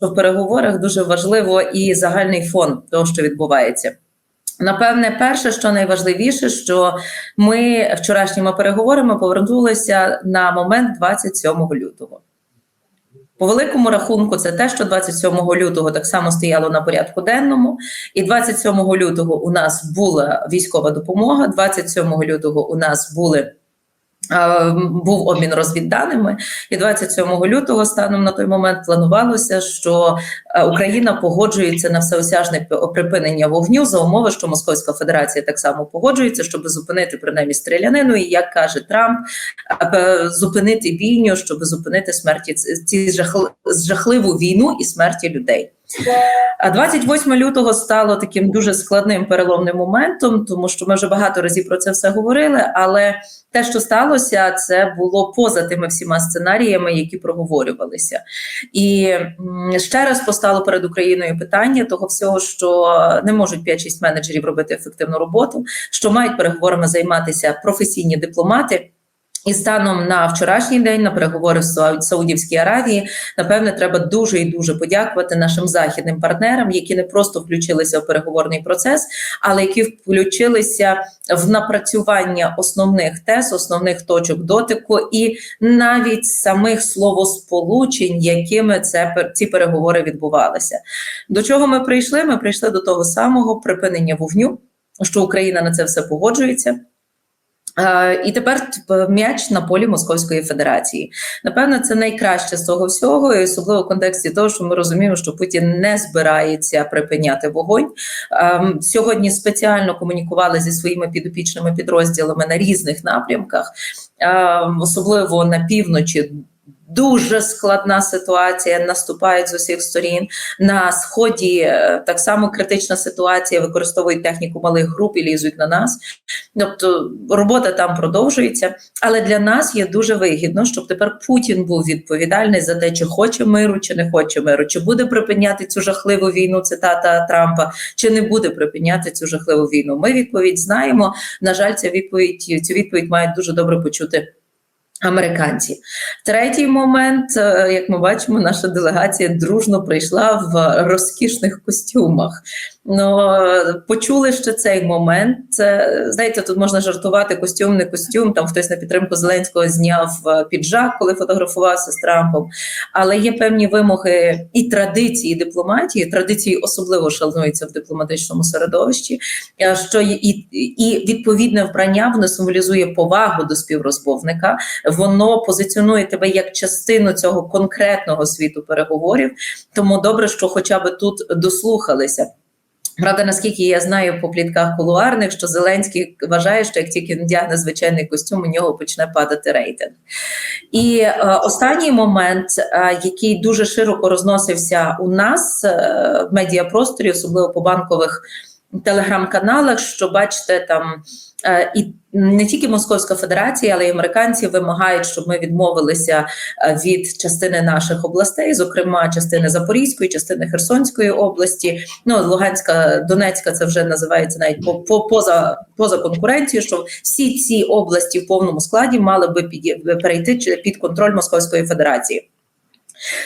в переговорах дуже важливо і загальний фон того, що відбувається. Напевне, перше, що найважливіше, що ми вчорашніми переговорами повернулися на момент 27 лютого. По великому рахунку, це те, що 27 лютого так само стояло на порядку денному, і 27 лютого у нас була військова допомога. 27 лютого у нас були. Е, Був обмін розвідданими, і 27 лютого станом на той момент планувалося, що е, Україна погоджується на всеосяжне припинення вогню за умови, що Московська Федерація так само погоджується, щоб зупинити принаймні стрілянину, і як каже Трамп, е, зупинити війню, щоб зупинити смерті ці жахли- жахливу війну і смерті людей. А 28 лютого стало таким дуже складним переломним моментом, тому що ми вже багато разів про це все говорили. Але те, що сталося, це було поза тими всіма сценаріями, які проговорювалися. І ще раз постало перед Україною питання того всього, що не можуть 5-6 менеджерів робити ефективну роботу, що мають переговорами займатися професійні дипломати. І станом на вчорашній день на переговори в Саудівській Аравії, напевне, треба дуже і дуже подякувати нашим західним партнерам, які не просто включилися в переговорний процес, але які включилися в напрацювання основних тез, основних точок дотику і навіть самих словосполучень, якими це ці переговори відбувалися. До чого ми прийшли? Ми прийшли до того самого припинення вогню, що Україна на це все погоджується. Е, І тепер м'яч на полі Московської Федерації. Напевно, це найкраще з того всього, і особливо в контексті того, що ми розуміємо, що Путін не збирається припиняти вогонь. Ем, Сьогодні спеціально комунікували зі своїми підопічними підрозділами на різних напрямках, ем, особливо на півночі. Дуже складна ситуація, наступають з усіх сторін. На сході е, так само критична ситуація, використовують техніку малих груп і лізуть на нас. Тобто робота там продовжується, але для нас є дуже вигідно, щоб тепер Путін був відповідальний за те, чи хоче миру, чи не хоче миру, чи буде припиняти цю жахливу війну, цитата Трампа, чи не буде припиняти цю жахливу війну. Ми відповідь знаємо. На жаль, ця відповідь цю відповідь мають дуже добре почути. Американці, третій момент, е, як ми бачимо, наша делегація дружно прийшла в розкішних костюмах. Ну почули ще цей момент. Е, Знаєте, тут можна жартувати костюм, не костюм. Там хтось на підтримку Зеленського зняв е, піджак, коли фотографувався з Трампом. Але є певні вимоги і традиції дипломатії. Традиції особливо шануються в дипломатичному середовищі. е, Що і, і відповідне вбрання воно символізує повагу до співрозмовника. Воно позиціонує тебе як частину цього конкретного світу переговорів. Тому добре, що хоча б тут дослухалися. Правда, наскільки я знаю по плітках кулуарних, що Зеленський вважає, що як тільки надягне звичайний костюм, у нього почне падати рейтинг. І е, останній момент, е, який дуже широко розносився у нас е, в медіапросторі, особливо по банкових телеграм-каналах, що бачите, там е, і не тільки Московська Федерація, але й американці вимагають, щоб ми відмовилися е, від частини наших областей, зокрема частини Запорізької, частини Херсонської області. Ну Луганська, Донецька, це вже називається навіть по, по поза поза конкуренцією. Що всі ці області в повному складі мали би під, перейти під контроль Московської Федерації.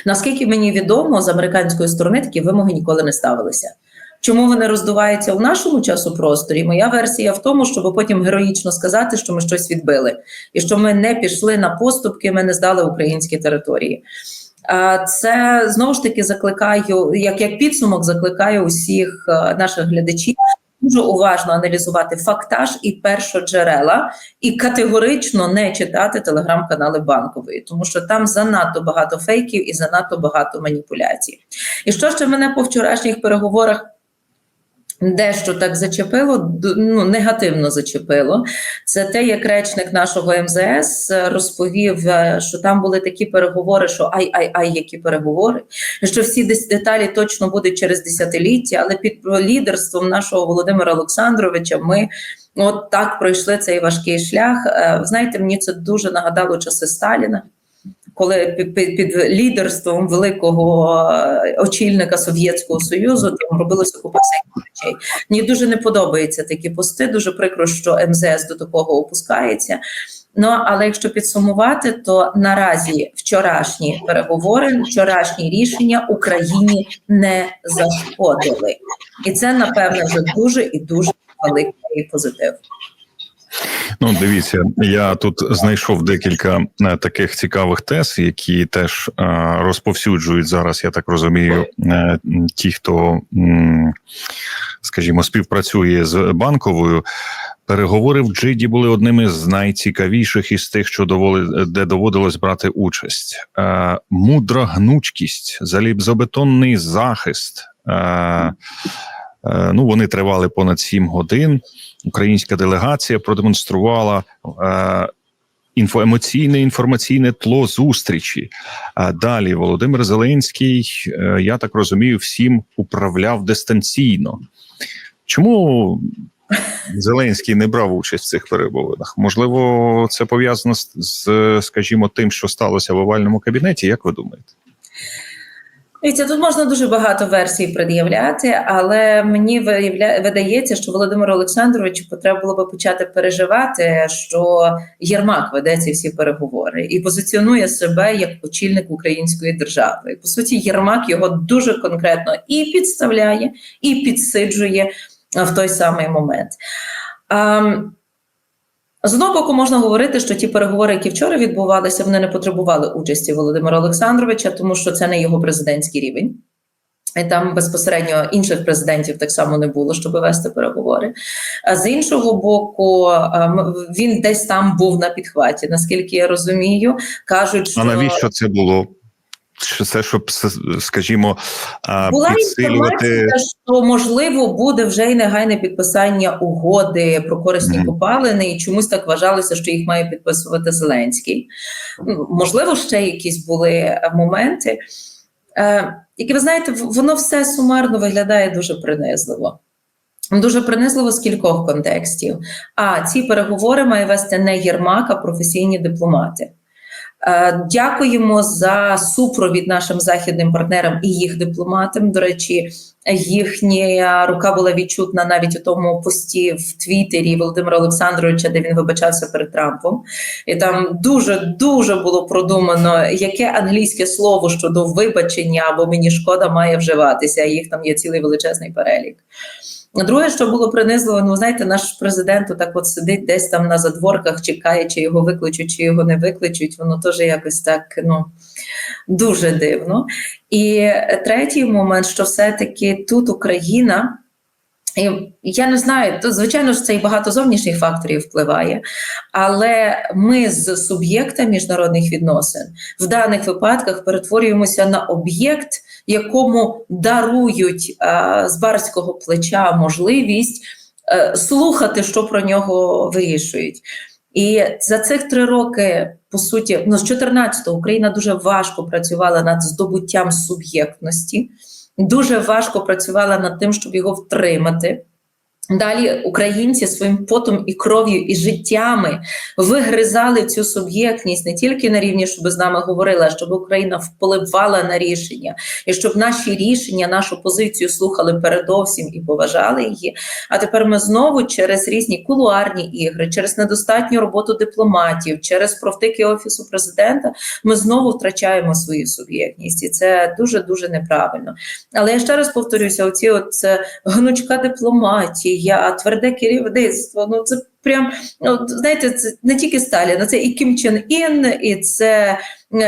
Наскільки мені відомо, з американської сторони такі вимоги ніколи не ставилися. Чому вони роздуваються у нашому часопросторі? Моя версія в тому, щоб потім героїчно сказати, що ми щось відбили, і що ми не пішли на поступки, ми не здали українські території. Це знову ж таки закликаю, як, як підсумок, закликаю усіх е, наших глядачів дуже уважно аналізувати фактаж і першоджерела, і категорично не читати телеграм-канали банкової, тому що там занадто багато фейків і занадто багато маніпуляцій. І що ще мене по вчорашніх переговорах дещо так зачепило, ну негативно зачепило. Це те, як речник нашого МЗС розповів, е, що там були такі переговори, що ай, ай, ай, які переговори, що всі деталі точно будуть через десятиліття, але під лідерством нашого Володимира Олександровича ми. От так пройшли цей важкий шлях. Е, Знаєте, мені це дуже нагадало часи Сталіна, коли під, лідерством великого е, очільника Совєтського Союзу там робилося купа всяких речей. Мені дуже не подобаються такі пости. Дуже прикро, що МЗС до такого опускається. Ну але якщо підсумувати, то наразі вчорашні переговори, вчорашні рішення Україні не зашкодили, і це напевне вже дуже і дуже великий позитив. Ну, дивіться, я тут знайшов декілька е, таких цікавих тез, які теж е, розповсюджують зараз, я так розумію, е, ті, хто, скажімо, співпрацює з банковою. Переговори в Джиді були одними з найцікавіших із тих, що доволи, де доводилось брати участь. Е, мудра гнучкість, залізобетонний захист. Е, ну, вони тривали понад сім годин. Українська делегація продемонструвала е, інфоемоційне інформаційне тло зустрічі. А далі Володимир Зеленський, е, я так розумію, всім управляв дистанційно. Чому Зеленський не брав участь в цих перемовинах? Можливо, це пов'язано з, скажімо, тим, що сталося в овальному кабінеті. Як ви думаєте? Дивіться, тут можна дуже багато версій пред'являти, але мені видається, що Володимиру Олександровичу потрібно було би почати переживати, що Єрмак веде ці всі переговори і позиціонує себе як очільник української держави. І, по суті, Єрмак його дуже конкретно і підставляє, і підсиджує в той самий момент. А, з одного боку, можна говорити, що ті переговори, які вчора відбувалися, вони не потребували участі Володимира Олександровича, тому що це не його президентський рівень. І там безпосередньо інших президентів так само не було, щоб вести переговори. А з іншого боку, він десь там був на підхваті, наскільки я розумію. Кажуть, що а навіщо це було? Це, щоб скажімо, була інформація, що можливо буде вже й негайне підписання угоди про корисні mm -hmm. копалини, і чомусь так вважалося, що їх має підписувати Зеленський. Можливо, ще якісь були моменти, е, які ви знаєте, воно все сумарно виглядає дуже принизливо. Дуже принизливо з кількох контекстів. А ці переговори має вести не Єрмак, а професійні дипломати. Дякуємо за супровід нашим західним партнерам і їх дипломатам. До речі, їхня рука була відчутна навіть у тому пості в Твіттері Володимира Олександровича, де він вибачався перед Трампом. І там дуже дуже було продумано, яке англійське слово щодо вибачення або мені шкода має вживатися. Їх там є цілий величезний перелік. Друге, що було принизливо, ну знаєте, наш президент так от сидить десь там на задворках, чекає, чи його викличуть, чи його не викличуть. Воно теж якось так ну дуже дивно. І третій момент, що все-таки тут Україна. І Я не знаю, то звичайно ж це і багато зовнішніх факторів впливає, але ми з суб'єкта міжнародних відносин в даних випадках перетворюємося на об'єкт, якому дарують а, з барського плеча можливість а, слухати, що про нього вирішують. І за цих три роки, по суті, ну з 14-го Україна дуже важко працювала над здобуттям суб'єктності дуже важко працювала над тим, щоб його втримати. Далі українці своїм потом і кров'ю і життями вигризали цю суб'єктність не тільки на рівні, щоб з нами говорили, а щоб Україна впливала на рішення, і щоб наші рішення, нашу позицію слухали передовсім і поважали її. А тепер ми знову через різні кулуарні ігри, через недостатню роботу дипломатів, через провтики офісу президента, ми знову втрачаємо свою суб'єктність, і це дуже дуже неправильно. Але я ще раз повторюся: оці от гнучка дипломатії я тверде керівництво. Ну це прям ну, знаєте, це не тільки Сталіна, це і Кім Чен Ін, і це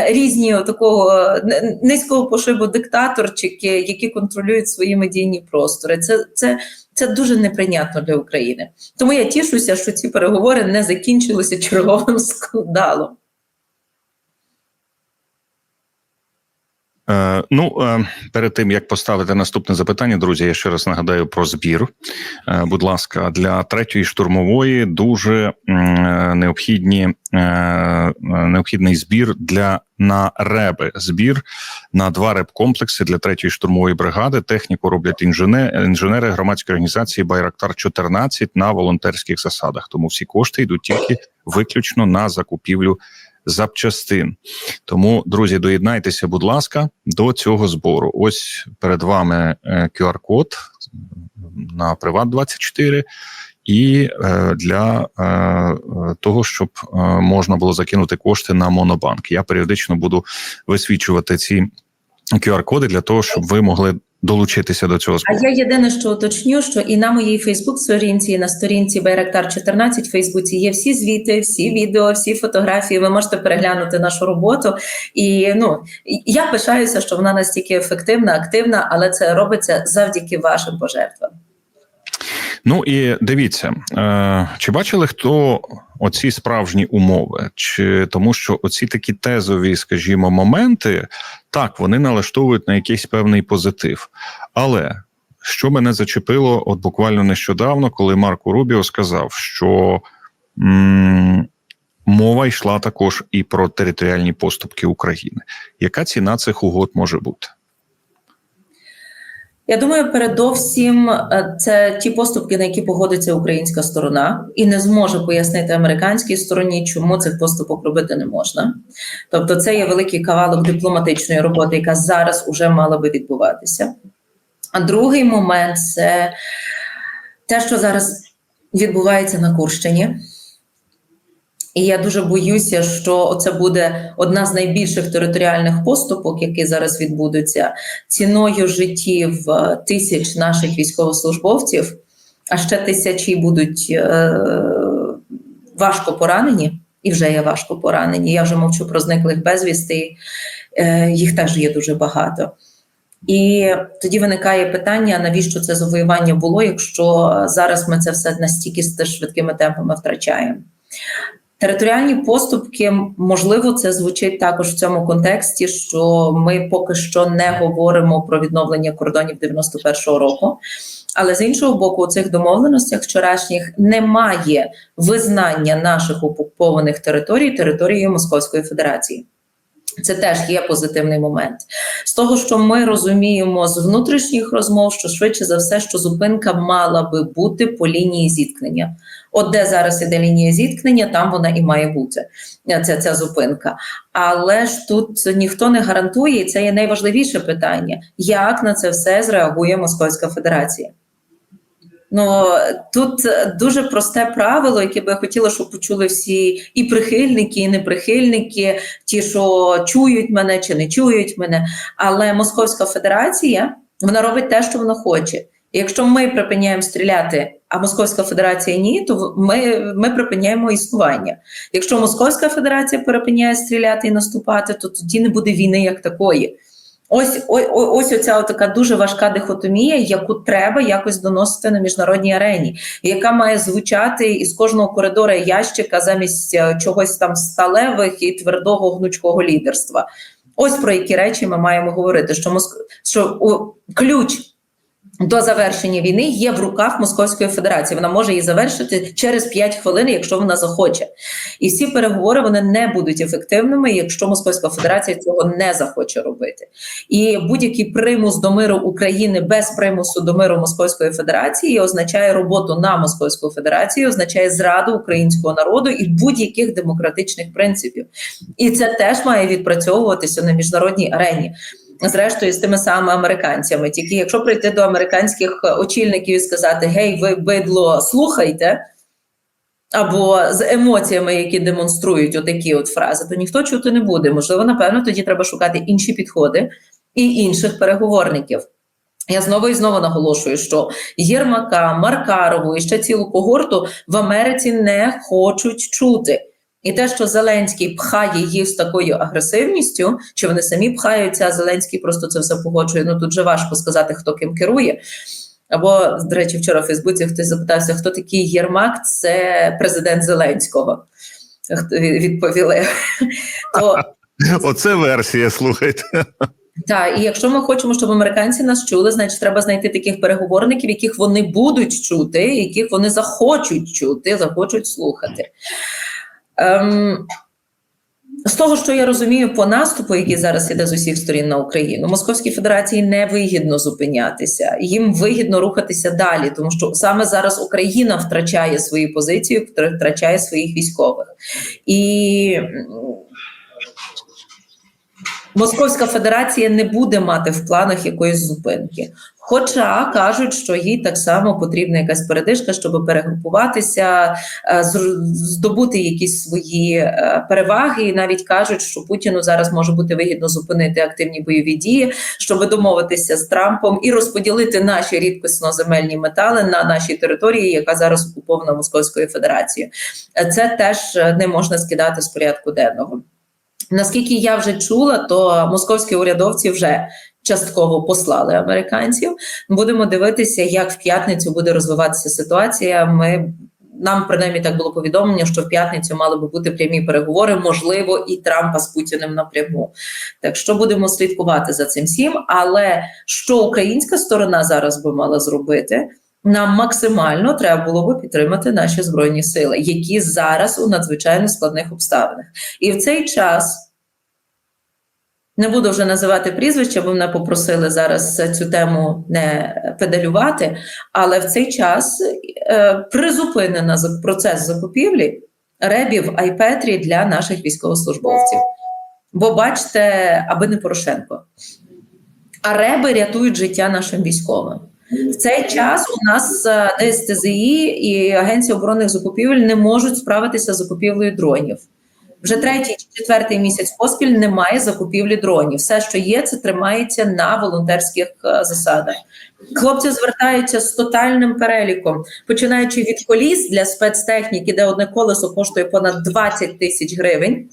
різні такого низького пошибу диктаторчики, які контролюють свої медійні простори. Це це. Це дуже неприйнятно для України. Тому я тішуся, що ці переговори не закінчилися черговим скандалом. Е, ну е, перед тим як поставити наступне запитання, друзі, я ще раз нагадаю про збір. Е, будь ласка, для третьої штурмової дуже необхідні необхідний збір для на реби. Збір на два реб-комплекси для третьої штурмової бригади. Техніку роблять інженери, інженери громадської організації Байрактар 14 на волонтерських засадах. Тому всі кошти йдуть тільки виключно на закупівлю запчастин. Тому, друзі, доєднайтеся, будь ласка, до цього збору. Ось перед вами QR-код на Приват 24 і е, для е, е, того, щоб е, можна було закинути кошти на монобанк. Я періодично буду висвічувати ці QR-коди для того, щоб ви могли долучитися до цього А я єдине, що уточню, що і на моїй Фейсбук-сторінці, і на сторінці Байрактар 14 в Фейсбуці є всі звіти, всі відео, всі фотографії. Ви можете переглянути нашу роботу. І ну я пишаюся, що вона настільки ефективна, активна, але це робиться завдяки вашим пожертвам. Ну і дивіться, е, чи бачили хто оці справжні умови? Чи тому, що оці такі тезові, скажімо, моменти, так вони налаштовують на якийсь певний позитив. Але що мене зачепило, от буквально нещодавно, коли Марко Рубіо сказав, що м- мова йшла також і про територіальні поступки України. Яка ціна цих угод може бути? Я думаю, передовсім е, це ті поступки, на які погодиться українська сторона, і не зможе пояснити американській стороні, чому цих поступок робити не можна. Тобто, це є великий кавалок дипломатичної роботи, яка зараз уже мала би відбуватися. А другий момент це те, що зараз відбувається на Курщині. І я дуже боюся, що це буде одна з найбільших територіальних поступок, які зараз відбудуться, ціною життів е, тисяч наших військовослужбовців, а ще тисячі будуть е, важко поранені, і вже є важко поранені. Я вже мовчу про зниклих безвісти, е, їх теж є дуже багато. І тоді виникає питання: навіщо це завоювання було, якщо зараз ми це все настільки швидкими темпами втрачаємо. Територіальні поступки, можливо, це звучить також в цьому контексті, що ми поки що не говоримо про відновлення кордонів 91-го року. Але з іншого боку, у цих домовленостях вчорашніх немає визнання наших окупованих територій територією Московської Федерації. Це теж є позитивний момент. З того, що ми розуміємо з внутрішніх розмов, що швидше за все, що зупинка мала би бути по лінії зіткнення. От де зараз іде лінія зіткнення, там вона і має бути ця, ця зупинка. Але ж тут ніхто не гарантує, і це є найважливіше питання: як на це все зреагує Московська Федерація? Ну тут дуже просте правило, яке би я хотіла, щоб почули всі і прихильники, і неприхильники, ті, що чують мене чи не чують мене. Але Московська Федерація вона робить те, що вона хоче. І якщо ми припиняємо стріляти, а Московська Федерація ні, то ми, ми припиняємо існування. Якщо Московська Федерація припиняє стріляти і наступати, то тоді не буде війни як такої. Ось ось, ось оця така дуже важка дихотомія, яку треба якось доносити на міжнародній арені, яка має звучати із кожного коридора ящика замість чогось там сталевих і твердого гнучкого лідерства. Ось про які речі ми маємо говорити. Що Моск... що у ключ до завершення війни є в руках Московської Федерації. Вона може її завершити через 5 хвилин, якщо вона захоче. І всі переговори вони не будуть ефективними, якщо Московська Федерація цього не захоче робити. І будь-який примус до миру України без примусу до миру Московської Федерації означає роботу на Московську Федерацію, означає зраду українського народу і будь-яких демократичних принципів. І це теж має відпрацьовуватися на міжнародній арені. Зрештою, з тими самими американцями. Тільки якщо прийти до американських очільників і сказати Гей, ви бидло, слухайте, або з емоціями, які демонструють отакі от фрази, то ніхто чути не буде. Можливо, напевно, тоді треба шукати інші підходи і інших переговорників. Я знову і знову наголошую, що Єрмака, Маркарову і ще цілу когорту в Америці не хочуть чути. І те, що Зеленський пхає їх з такою агресивністю, чи вони самі пхаються, а Зеленський просто це все погоджує. Ну тут вже важко сказати, хто ким керує. Або, до речі, вчора в Фейсбуці хтось запитався, хто такий Єрмак, це президент Зеленського. Відповіли. То, Оце версія, слухайте. Так, і якщо ми хочемо, щоб американці нас чули, значить треба знайти таких переговорників, яких вони будуть чути, яких вони захочуть чути, захочуть слухати. Ем, з того, що я розумію по наступу, який зараз іде з усіх сторін на Україну, Московській Федерації не вигідно зупинятися, їм вигідно рухатися далі, тому що саме зараз Україна втрачає свої позиції, втрачає своїх військових. І Московська Федерація не буде мати в планах якоїсь зупинки. Хоча кажуть, що їй так само потрібна якась передишка, щоб перегрупуватися, е, здобути якісь свої е, переваги. І навіть кажуть, що Путіну зараз може бути вигідно зупинити активні бойові дії, щоб домовитися з Трампом і розподілити наші рідкісно-земельні метали на нашій території, яка зараз окупована Московською Федерацією. Це теж е, не можна скидати з порядку денного. Наскільки я вже чула, то московські урядовці вже частково послали американців. Будемо дивитися, як в п'ятницю буде розвиватися ситуація. Ми нам принаймні так було повідомлення, що в п'ятницю мали би бути прямі переговори, можливо, і Трампа з Путіним напряму. Так що будемо слідкувати за цим всім. Але що українська сторона зараз би мала зробити? Нам максимально треба було би підтримати наші збройні сили, які зараз у надзвичайно складних обставинах. І в цей час не буду вже називати прізвища, бо мене попросили зараз цю тему не педалювати. Але в цей час е, призупинено процес закупівлі ребів Айпетрі для наших військовослужбовців. Бо бачите, аби не Порошенко. А реби рятують життя нашим військовим. В цей час у нас е, ДСТЗІ і Агенція оборонних закупівель не можуть справитися з закупівлею дронів. Вже третій чи четвертий місяць поспіль немає закупівлі дронів. Все, що є, це тримається на волонтерських е, засадах. Хлопці звертаються з тотальним переліком, починаючи від коліс для спецтехніки, де одне колесо коштує понад 20 тисяч гривень.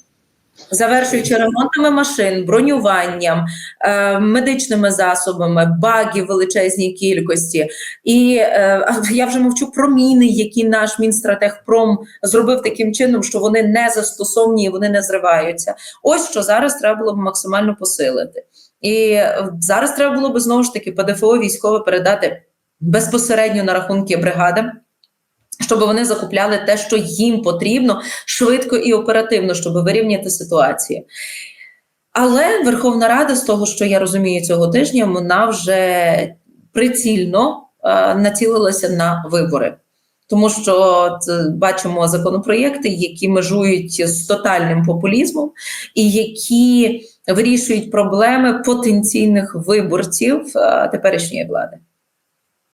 Завершуючи ремонтами машин, бронюванням, е, медичними засобами, багів величезній кількості. І е, я вже мовчу про міни, які наш Мінстратегпром зробив таким чином, що вони не застосовні і вони не зриваються. Ось що зараз треба було б максимально посилити. І е, зараз треба було б знову ж таки ПДФО військове передати безпосередньо на рахунки бригадам. Щоб вони закупляли те, що їм потрібно швидко і оперативно, щоб вирівняти ситуацію. Але Верховна Рада, з того, що я розумію цього тижня, вона вже прицільно е, націлилася на вибори. Тому що це, бачимо законопроєкти, які межують з тотальним популізмом, і які вирішують проблеми потенційних виборців е, теперішньої влади.